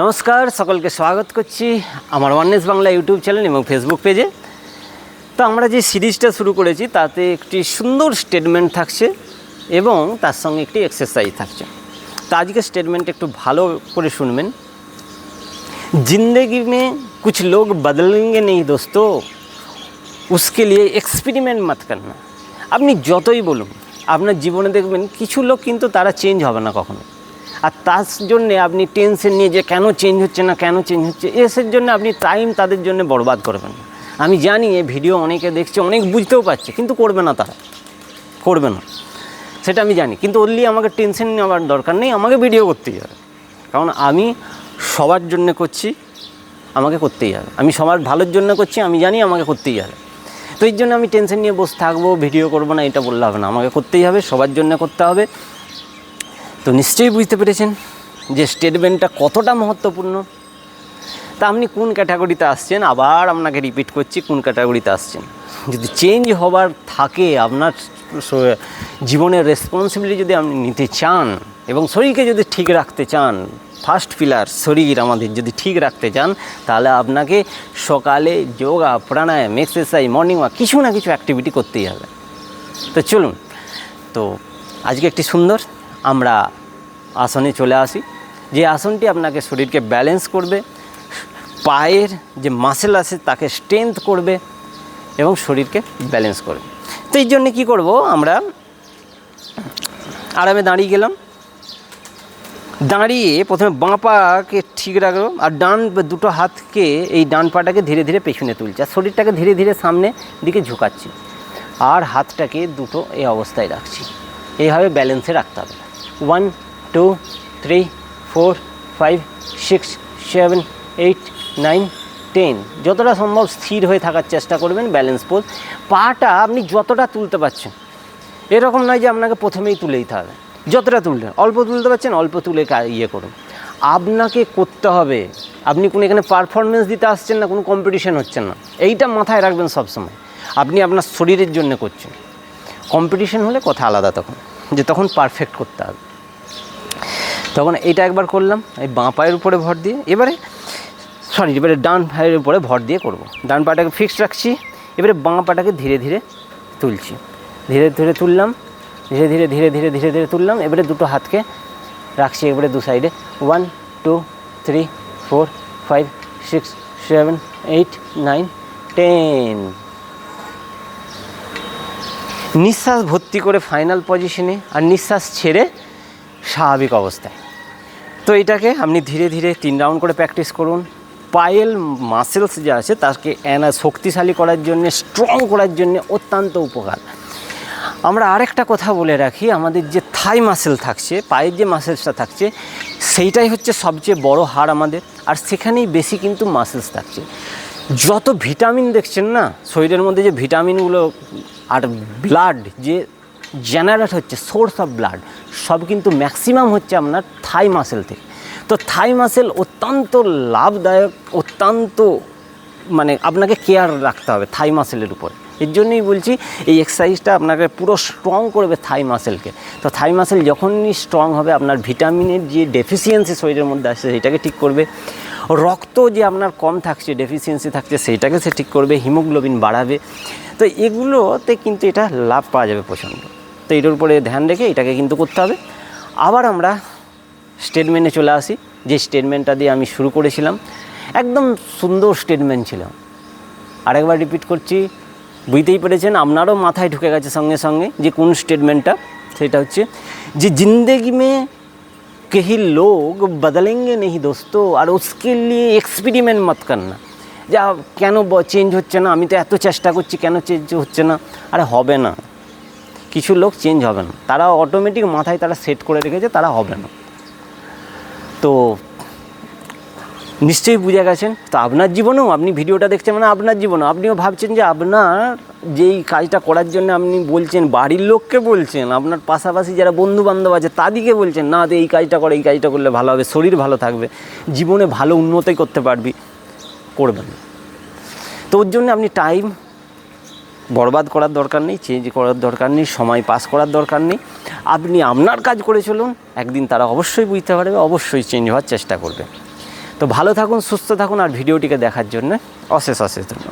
নমস্কার, সকলকে স্বাগত করছি আমার ওয়ানেস বাংলা ইউটিউব চ্যানেল এবং ফেসবুক পেজে। তো আমরা যে সিরিজটা শুরু করেছি, তাতে একটি সুন্দর স্টেটমেন্ট থাকছে এবং তার সঙ্গে একটি এক্সারসাইজ থাকছে। তো আজকে স্টেটমেন্ট একটু ভালো করে শুনবেন। জিন্দগি মে কুছ লোক বদলেঙ্গে নেই দোস্ত, উসকে লিয়ে এক্সপেরিমেন্ট মত করনা। আপনি যতই বলুন, আপনার জীবনে দেখবেন কিছু লোক কিন্তু তারা চেঞ্জ হবে না কখনো। আর তার জন্যে আপনি টেনশন নিয়ে যে কেন চেঞ্জ হচ্ছে না, কেন চেঞ্জ হচ্ছে, এসের জন্য আপনি টাইম তাদের জন্য বরবাদ করবেন আমি জানি এই ভিডিও অনেকে দেখছে, অনেক বুঝতেও পারছে, কিন্তু করবে না তারা। করবে না। সেটা আমি জানি, কিন্তু ওনলি আমাকে টেনশন নেওয়ার দরকার নেই, আমাকে ভিডিও করতেই হবে। কারণ আমি সবার জন্য করছি, আমাকে করতেই হবে। আমি সবার ভালোর জন্য করছি, আমি জানি আমাকে করতেই হবে। তো এই জন্য আমি টেনশন নিয়ে বসে থাকব ভিডিও করব না, এটা বললে হবে না। আমাকে করতেই হবে, সবার জন্য করতে হবে। তো নিশ্চয়ই বুঝতে পেরেছেন যে স্টেটমেন্টটা কতটা মহত্বপূর্ণ। তা আপনি কোন ক্যাটাগরিতে আসছেন? আবার আপনাকে রিপিট করছি, কোন ক্যাটাগরিতে আসছেন? যদি চেঞ্জ হবার থাকে আপনার জীবনের রেসপন্সিবিলিটি যদি আপনি নিতে চান এবং শরীরকে যদি ঠিক রাখতে চান ফার্স্ট পিলার শরীর আমাদের যদি ঠিক রাখতে চান, তাহলে আপনাকে সকালে yoga pranayama exercise morning walk কিছু না কিছু অ্যাক্টিভিটি করতেই হবে। তো চলুন, তো আজকে একটি সুন্দর আমরা আসনে চলে আসি। যে আসনটি আপনাকে শরীরকে ব্যালেন্স করবে, পায়ের যে মাসেল আছে তাকে স্ট্রেংথ করবে এবং শরীরকে ব্যালেন্স করবে। তো এই জন্যে কী করব আমরা, আরামে দাঁড়িয়ে গেলাম। দাঁড়িয়ে প্রথমে বাঁ পাকে ঠিক রাখল আর ডান দুটো হাতকে এই ডান পাটাকে ধীরে ধীরে পেছনে তুলছে আর শরীরটাকে ধীরে ধীরে সামনে দিকে ঝুঁকাচ্ছি। আর হাতটাকে দুটো এই অবস্থায় রাখছি। এইভাবে ব্যালেন্সে রাখতে হবে। One two three four five six seven eight nine ten যতটা সম্ভব স্থির হয়ে থাকার চেষ্টা করবেন ব্যালেন্স পোজ পাটা আপনি যতটা তুলতে পারছেন। এরকম নয় যে আপনাকে প্রথমেই তুলে দিতে হবে। যতটা তুললেন অল্প তুলতে পারছেন, অল্প তুলে ইয়ে করুন। আপনাকে করতে হবে। আপনি কোনো এখানে পারফরমেন্স দিতে আসছেন না, কোনো কম্পিটিশন হচ্ছেন না। এইটা মাথায় রাখবেন সবসময়। আপনি আপনার শরীরের জন্য করছেন। কম্পিটিশন হলে কথা আলাদা তখন। যে তখন পারফেক্ট করতে হবে। তখন এটা একবার করলাম, এই বাঁ পায়ের উপরে ভর দিয়ে, এবারে সরি এবারে ডান পায়ের উপরে ভর দিয়ে করব। ডান পাটাকে ফিক্সড রাখছি, এবারে বাঁ পাটাকে ধীরে ধীরে তুলছি। ধীরে ধীরে তুললাম, ধীরে ধীরে ধীরে ধীরে ধীরে ধীরে তুললাম, এবারে দুটো হাতকে রাখছি, এবারে দু সাইডে one two three four five six seven eight nine ten নিঃশ্বাস ভর্তি করে ফাইনাল পজিশনে আর নিঃশ্বাস ছেড়ে স্বাভাবিক অবস্থায়। তো এটাকে আপনি ধীরে ধীরে তিন রাউন্ড করে প্র্যাকটিস করুন। পায়েল মাসেলস যা আছে, তাকে এনা শক্তিশালী করার জন্য, স্ট্রং করার জন্য অত্যন্ত উপকার। আমরা আরেকটা কথা বলে রাখি, আমাদের যে থাই মাসেল থাকছে, পায়ের যে মাসেলসটা থাকছে, সেইটাই হচ্ছে সবচেয়ে বড় হাড় আমাদের। আর সেখানেই বেশি কিন্তু মাসেলস থাকছে। যত ভিটামিন দেখছেন না, শরীরের মধ্যে যে ভিটামিনগুলো আর ব্লাড যে জেনারেট হচ্ছে সোর্স অফ ব্লাড, সব কিন্তু ম্যাক্সিমাম হচ্ছে আপনার থাই মাসেল থেকে। তো থাই মাসেল অত্যন্ত লাভদায়ক, অত্যন্ত মানে আপনাকে কেয়ার রাখতে হবে থাই মাসেলের উপর। এর জন্যই বলছি, এই এক্সারসাইজটা আপনাকে পুরো স্ট্রং করবে থাই মাসেলকে। তো থাই মাসেল যখনই স্ট্রং হবে, আপনার ভিটামিনের যে ডেফিসিয়েন্সি শরীরের মধ্যে আসছে সেটাকে ঠিক করবে। রক্ত যে আপনার কম থাকছে ডেফিসিয়েন্সি থাকছে সেইটাকে সে ঠিক করবে হিমোগ্লোবিন বাড়াবে। তো এগুলোতে কিন্তু এটা লাভ পাওয়া যাবে প্রচণ্ড। তো এটার উপরে ধ্যান রেখে এটাকে কিন্তু করতে হবে আবার আমরা স্টেটমেন্টে চলে আসি যে স্টেটমেন্টটা দিয়ে আমি শুরু করেছিলাম একদম সুন্দর স্টেটমেন্ট ছিল আরেকবার রিপিট করছি বুঝতেই পেরেছেন আপনারও মাথায় ঢুকে গেছে সঙ্গে সঙ্গে যে কোন স্টেটমেন্টটা সেটা হচ্ছে যে জিন্দেগি মে कहीं लोग बदलेंगे नहीं दोस्तों আর उसके लिए এক্সপেরিমেন্ট মত করনা যা কেন চেঞ্জ হচ্ছে না আমি তো এত চেষ্টা করছি কেন চেঞ্জ হচ্ছে না আরে হবে না কিছু লোক চেঞ্জ হবে না। তারা অটোমেটিক মাথায় তারা সেট করে রেখেছে, তারা হবে না। তো নিশ্চয়ই বুঝে গেছেন। তো আপনার জীবনেও আপনি ভিডিওটা দেখছেন মানে আপনার জীবনেও। আপনিও ভাবছেন যে আপনার যেই কাজটা করার জন্য আপনি বলছেন, বাড়ির লোককে বলছেন, আপনার পাশাপাশি যারা বন্ধু বান্ধব আছে তাদেরকে বলছেন, না তো এই কাজটা করে, এই কাজটা করলে ভালো হবে, শরীর ভালো থাকবে, জীবনে ভালো উন্নতি করতে পারবি। করবেন তো ওর জন্য আপনি টাইম বরবাদ করার দরকার নেই চেঞ্জ করার দরকার নেই, সময় পাস করার দরকার নেই। আপনি আপনার কাজ করে চলুন, একদিন তারা অবশ্যই বুঝতে পারবে, অবশ্যই চেঞ্জ হওয়ার চেষ্টা করবে। তো ভালো থাকুন, সুস্থ থাকুন, আর ভিডিওটিকে দেখার জন্য অশেষ অশেষ ধন্যবাদ।